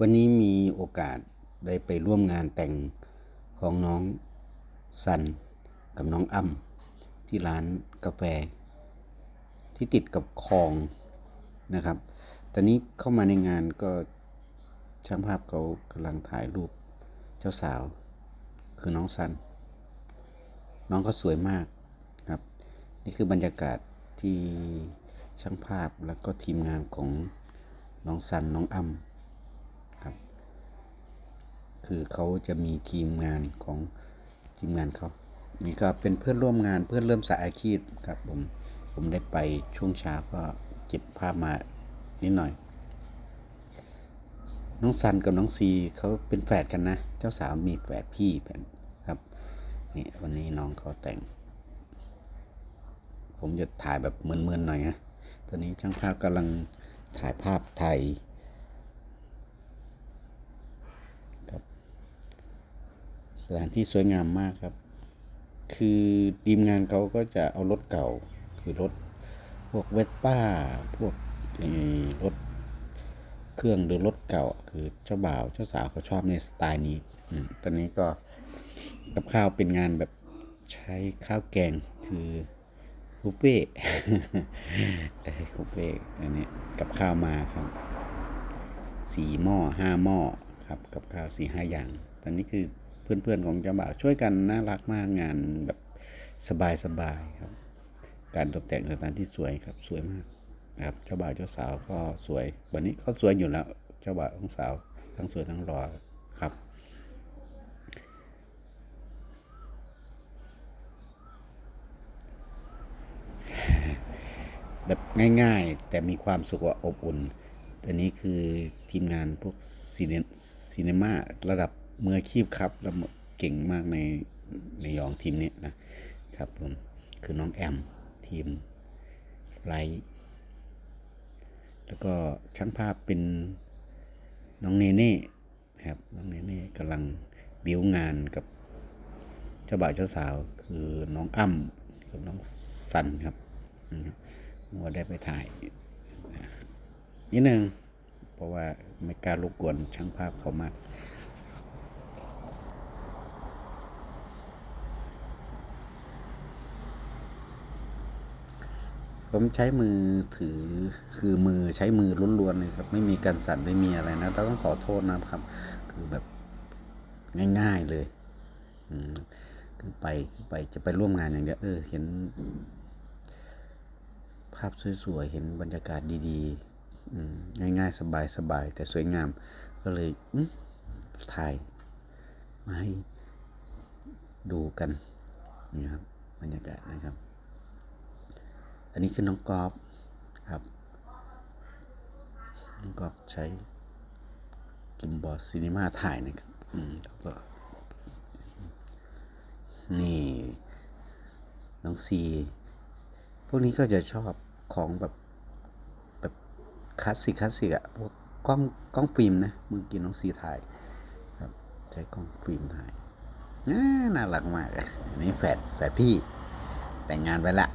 วันนี้มีโอกาสได้ไปร่วมงานแต่งของน้องซันกับน้องอ้ำที่ร้านกาแฟ ที่ติดกับคลองนะครับ ตอนนี้เข้ามาในงานก็ช่างภาพเขากำลังถ่ายรูปเจ้าสาว คือน้องซัน น้องเขาสวยมากครับ นี่คือบรรยากาศที่ช่างภาพแล้วก็ทีมงานของน้องซันน้องอ้ำครับ คือเขาจะมีทีมงานของทีมงานเขานี่ก็เป็นเพื่อนร่วมงานเพื่อนเริ่มสายอาชีพครับผมผมได้ไปช่วงเช้าก็เก็บภาพมานิดหน่อย น้องซันกับน้องซีเขาเป็นแฝดกันนะ เจ้าสาวมีแฝดพี่แฝดครับนี่วันนี้น้องเขาแต่ง ผมจะถ่ายแบบเมือนๆหน่อยนะตอนนี้ช่างภาพกำลังถ่ายภาพไทยครับ สถานที่สวยงามมากครับ คือทีมงานเขาก็จะเอารถเก่า คือรถพวกเวสป้า พวกรถเครื่องหรือรถเก่า คือเจ้าบ่าวเจ้าสาวเขาชอบในสไตล์นี้อตอนนี้ก็กับข้าวเป็นงานแบบใช้ข้าวแกงคือบุฟเฟ่บุฟเฟ่อันนี้กับข้าวมาครับสี่หม้อห้าหม้อครับกับข้าวสี่ห้าอย่าง ตอนนี้คือ เพื่อนๆของเจ้าบ่าวช่วยกันน่ารักมากงานแบบสบายๆครับ การตกแต่งสถานที่สวยครับสวยมากครับเจ้าบ่าวเจ้าสาวก็สวย วันนี้เขาสวยอยู่แล้ว เจ้าบ่าวทั้งสาว ทั้งสวยทั้งหล่อครับแบบง่ายๆ แต่มีความสุขอะอบอุ่นแต่นี้คือทีมงานพวกซีเนซีเนมาระดับ มืออาชีพครับแล้วเก่งมากในในยองทีมนี้นะครับผมคือน้องแอมทีมไลท์แล้วก็ช่างภาพเป็นน้องเนเน่ครับน้องเนเน่กำลังบิวงานกับเจ้าบ่าวเจ้าสาวคือน้องอ้ำกับน้องสันครับว่าได้ไปถ่ายนิดนึงเพราะว่าไม่กล้ารบกวนช่างภาพเขามาก ผมใช้มือถือคือมือใช้มือล้วนๆเลยครับ ไม่มีการสั่นไม่มีอะไรนะต้องขอโทษนะครับ คือแบบง่าย ๆเลย อืมคือไปไปจะไปร่วมงานอย่างเดียวเออ เห็น ภาพสวยๆ เห็นบรรยากาศดีๆง่ายๆ สบายๆ แต่สวยงาม ก็เลยถ่ายมาให้ดูกันนี่ครับบรรยากาศนะครับ อันนี้คือน้องกอฟครับ น้องกอฟใช้กิมบอลซีนีมาถ่ายนะครับ อืมแล้วก็ นี่ น้องซี พวกนี้ก็จะชอบของแบบ แบบคลาสสิกคลาสสิกอะพวกกล้องกล้องฟิล์มนะเมื่อกี้น้องซีถ่ายครับ ใช้กล้องฟิล์มถ่ายน่ารักมากอันนี้แฝดแฝดพี่แต่งงานไปละ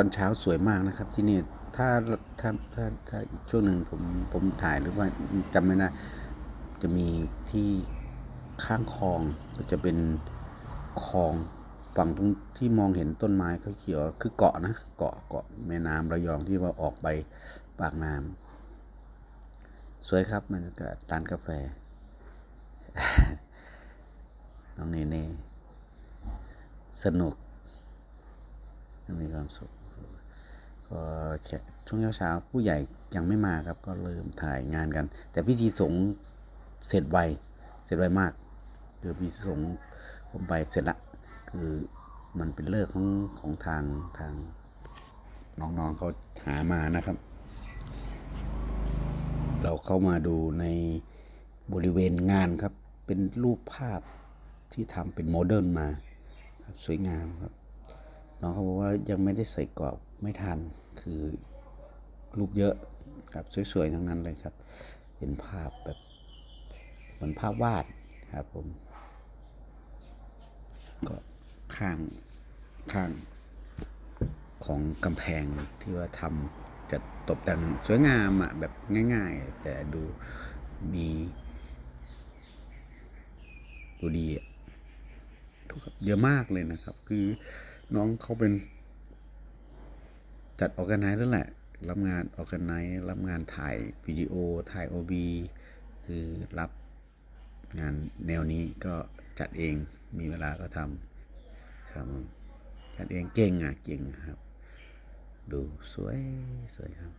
ตอนเช้าสวยมากนะครับ ที่นี่ถ้าถ้าถ้าถ้าช่วงหนึ่งผมผมถ่ายหรือว่าจำไม่ได้จะมีที่ข้างคลองก็จะเป็นคลองฝั่งตรงที่มองเห็นต้นไม้เขาเขียวคือเกาะนะเกาะเกาะแม่น้ำระยองที่ว่าออกไปปากน้ำสวยครับบรรยากาศร้านกาแฟน้องเนเน่สนุกมีความสุข ช่วงเช้าๆผู้ใหญ่ยังไม่มาครับ ก็เริ่มถ่ายงานกัน แต่พิธีสงฆ์เสร็จไวเสร็จไวมาก คือพิธีสงฆ์ผมไปเสร็จละคือมันเป็นเลิกของของทางทางน้องๆเขาหามานะครับ เราเข้ามาดูในบริเวณงานครับ เป็นรูปภาพที่ทำเป็นโมเดิร์นมา สวยงามครับ น้องเขาบอกว่ายังไม่ได้ใส่กรอบ ไม่ทันคือรูปเยอะครับสวยๆทั้งนั้นเลยครับเป็นภาพแบบเหมือนภาพวาดครับผมก็ข้างข้างของกำแพงที่ว่าทำจะตกแต่งสวยงามอะแบบง่าย ๆ แต่ดูมีดูดีอะถูกเยอะมากเลยนะครับ คือน้องเขาเป็น จัดออแกไนซ์นั่นแหละ รับงานออแกไนซ์รับงานถ่ายวิดีโอถ่ายโอบีคือรับงานแนวนี้ก็จัดเองมีเวลาก็ทำครับจัดเองเก่งอะเก่งครับ ดูสวยสวยครับ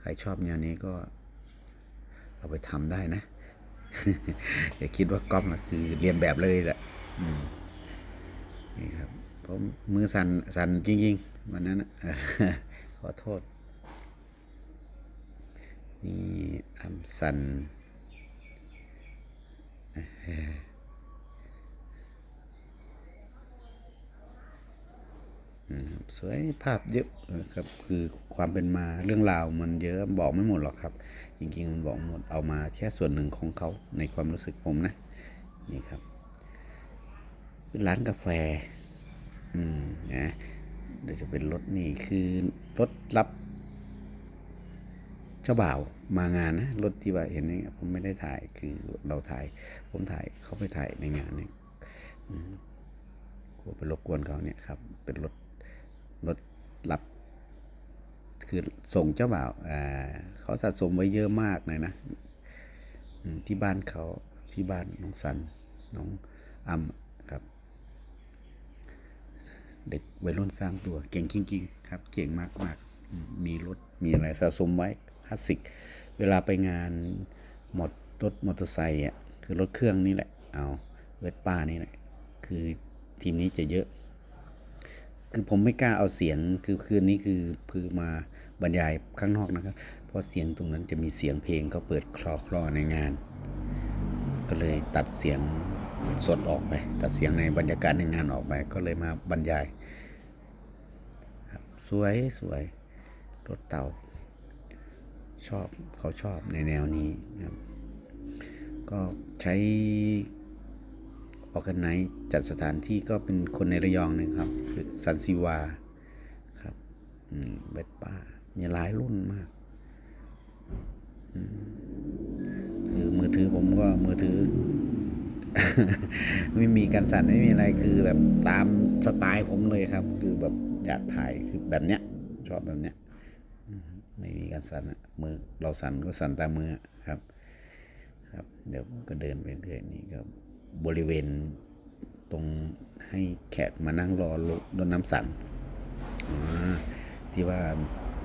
ใครชอบแนวนี้ก็เอาไปทำได้นะ อย่าคิดว่าก๊อปนะคือเรียนแบบเลยแหละนี่ครับผมมือสั่นสั่นจริงๆวันนั้นนะ อโทษ นี่อัมสันสวยภาพเยอะนะครับ คือความเป็นมาเรื่องราวมันเยอะบอกไม่หมดหรอกครับ จริงๆมันบอกหมดเอามาแค่ส่วนหนึ่งของเขาในความรู้สึกผมนะ นี่ครับร้านกาแฟ อืมนะ เดี๋ยวจะเป็นรถนี่คือรถรับเจ้าบ่าวมางานนะรถที่ว่าเห็นนี่ผมไม่ได้ถ่ายคือเราถ่าย ผมถ่ายเขาไปถ่ายในงานนี่ยอืมกลัวไปรบกวนเขาเนี่ยครับ เป็นรถรถรับ คือส่งเจ้าบ่าวอ่าเขาสะสมไว้เยอะมากเลยนะที่บ้านเขาที่บ้านน้องสันน้องอัมครับ เด็กวัยรุ่นสร้างตัวเก่งจริงๆครับ เก่งมากๆมมีรถมีอะไรสะสมไว้คลาสสิก เวลาไปงานหมดรถมอเตอร์ไซค์อะคือรถเครื่องนี่แหละ เอาเวสป้านี่แหละ คือทีมนี้จะเยอะ คือผมไม่กล้าเอาเสียงคือคืนนี้คือคือมาบรรยายข้างนอกนะครับ เพราะเสียงตรงนั้นจะมีเสียงเพลงเขาเปิดคลอคลอในงาน ก็เลยตัดเสียง สดออกไปตัดเสียงในบรรยากาศในงานออกไปก็เลยมาบรรยายสวยสวยรถเต่า ชอบเขาชอบในแนวนี้นะครับ ก็ใช้ออกกันไนจัดสถานที่ก็เป็นคนในระยองนะครับคือซันซิวาครับเวทป้า มีหลายรุ่นมากคือมือถือผมก็มือถือ ไม่มีการสั่นไม่มีอะไรคือแบบตามสไตล์ผมเลยครับ คือแบบอยากถ่ายคือแบบเนี้ย ชอบแบบเนี้ยไม่มีการสั่นอะมือเราสั่นก็สั่นตามมือครับ ครับ เดี๋ยวก็เดินไปเรื่อยนี่ก็บริเวณตรงให้แขกมานั่งรอรถรถน้ำสั่นที่ว่า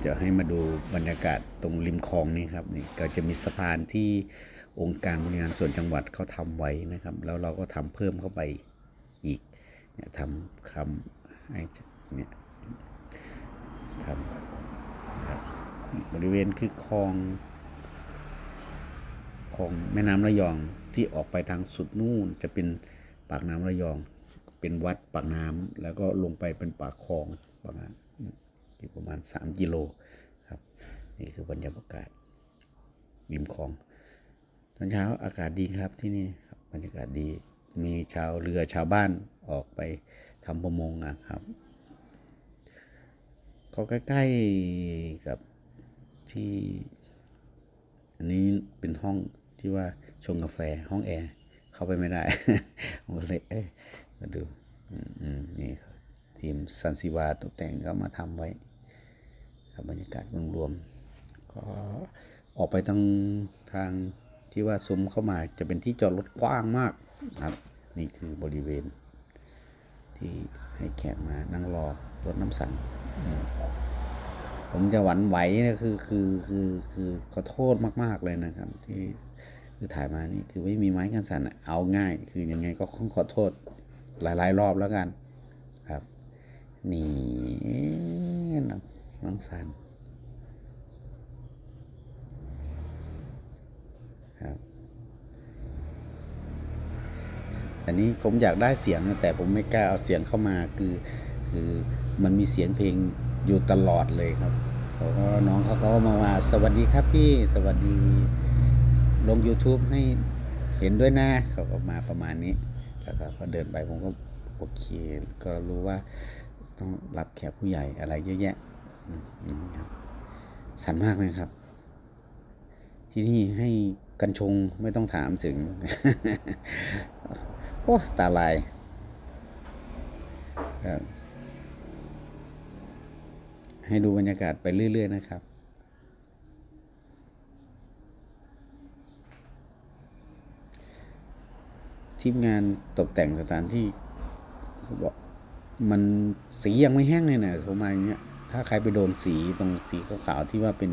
จะให้มาดูบรรยากาศตรงริมคลองนี่ครับนี่ก็จะมีสะพานที่ องค์การบริหารส่วนจังหวัดเขาทำไว้นะครับ แล้วเราก็ทำเพิ่มเข้าไปอีกเนี่ยทำคำให้เนี่ยทำนะครับบริเวณคือคลองของแม่น้ำระยองที่ออกไปทางสุดนู่นจะเป็นปากน้ำระยอง เป็นวัดปากน้ำแล้วก็ลงไปเป็นปากคลองปากน้ำประมาณสามกิโลครับ นี่คือบรรยากาศริมคลอง ตอนเช้าอากาศดีครับที่นี่ครับบรรยากาศดี มีชาวเรือชาวบ้านออกไปทำประมงอะครับ ก็ใกล้ๆกับที่ อันนี้เป็นห้องที่ว่าชงกาแฟห้องแอร์เข้าไปไม่ได้ผมก็เลยเอ๊ะมาดูนี่ครับทีมซันซิวาตกแต่งก็มาทำไว้ครับบรรยากาศรวมๆก็ออกไปทางทาง ที่ว่าซุ้มเข้ามาจะเป็นที่จอดรถกว้างมากครับ นี่คือบริเวณ ที่ให้แขกมานั่งรอรถน้ำสั่งผมจะหวั่นไหวเนี่ยคือคือคือคือขอโทษมาก ๆ เลยนะครับ ที่คือถ่ายมานี่คือไม่มีไม้กันสั่นเอาง่าย คือยังไงก็ต้องขอโทษหลาย ๆ รอบแล้วกันครับ นี่น้องน้องสัน ครับ อันนี้ผมอยากได้เสียงแต่ผมไม่กล้าเอาเสียงเข้ามาคือคือมันมีเสียงเพลงอยู่ตลอดเลยครับเขาก็น้องเขาก็มาว่า สวัสดีครับพี่สวัสดี ลง YouTube ให้เห็นด้วยนะเขาก็มาประมาณนี้แล้วก็เขาเดินไปผมก็โอเค ก็รู้ว่าต้องรับแขกผู้ใหญ่อะไรเยอะแยะอืมครับสันมากเลยครับ ที่นี่ให้ กันชงไม่ต้องถามถึง โอ้ ตาลายให้ดูบรรยากาศไปเรื่อย ๆ นะครับทีมงานตกแต่งสถานที่บอกมันสียังไม่แห้งเลยนะประมาณเนี้ยถ้าใครไปโดนสีตรงสีขาวๆที่ว่าเป็น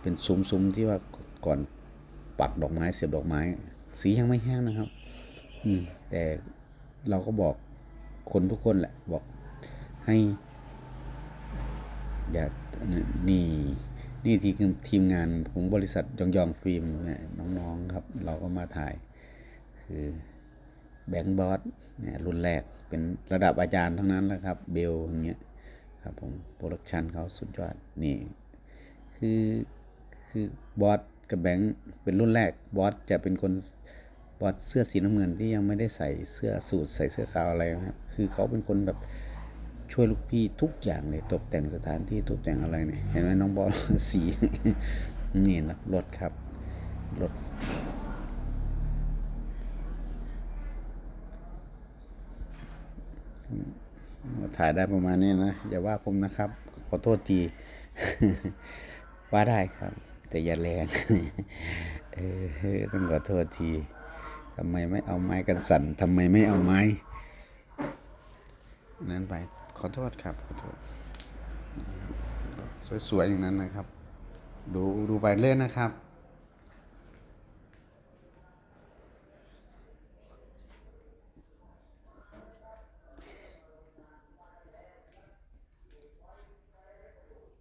เป็นซุ้มๆที่ว่าก่อน ปักดอกไม้เสียบดอกไม้ สียังไม่แห้งนะครับ อืม แต่เราก็บอกคนทุกคนแหละ บอกให้ อย่านี่นี่ทีมทีมงานของบริษัทยองยองฟิล์มเนี่ยน้องๆครับ เราก็มาถ่าย คือแบงค์บอสเนี่ยรุ่นแรกเป็นระดับอาจารย์ทั้งนั้นแหละครับ เบลอย่างเงี้ยครับผมโปรดักชันเขาสุดยอดนี่ คือคือบอส กับแบงค์เป็นรุ่นแรกบอสจะเป็นคนบอสเสื้อสีน้ำเงินที่ยังไม่ได้ใส่เสื้อสูทใส่เสื้อขาวอะไรนะครับคือเขาเป็นคนแบบช่วยลูกพี่ทุกอย่างเลยตกแต่งสถานที่ตกแต่งอะไรเนี่ยเห็นไหมน้องบอสสีนี่นะรถครับรถถ่ายได้ประมาณนี้นะ อย่าว่าผมนะครับ ขอโทษที ว่าได้ครับ แต่อย่าแรง เออต้องขอโทษทีทำไมไม่เอาไม้กันสั่นทำไมไม่เอาไม้ นั้นไป ขอโทษครับ ขอโทษ สวยๆอย่างนั้นนะครับ ดูดูไปเรื่อยนะครับ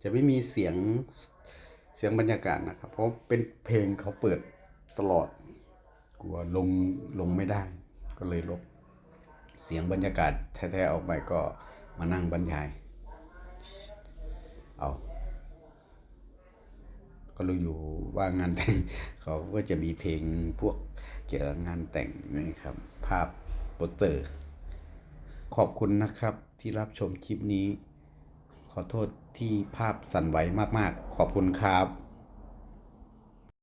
จะไม่มีเสียง เสียงบรรยากาศนะครับ เพราะเป็นเพลงเขาเปิดตลอด กลัวลงลงไม่ได้ ก็เลยลบ เสียงบรรยากาศแท้ๆออกไปก็มานั่งบรรยาย เอาก็รู้อยู่ว่างานแต่งเขาก็จะมีเพลงพวกเกี่ยวกับงานแต่งนะครับ ภาพโปสเตอร์ ขอบคุณนะครับที่รับชมคลิปนี้ ขอโทษที่ภาพสั่นไหวมากๆ ขอบคุณครับ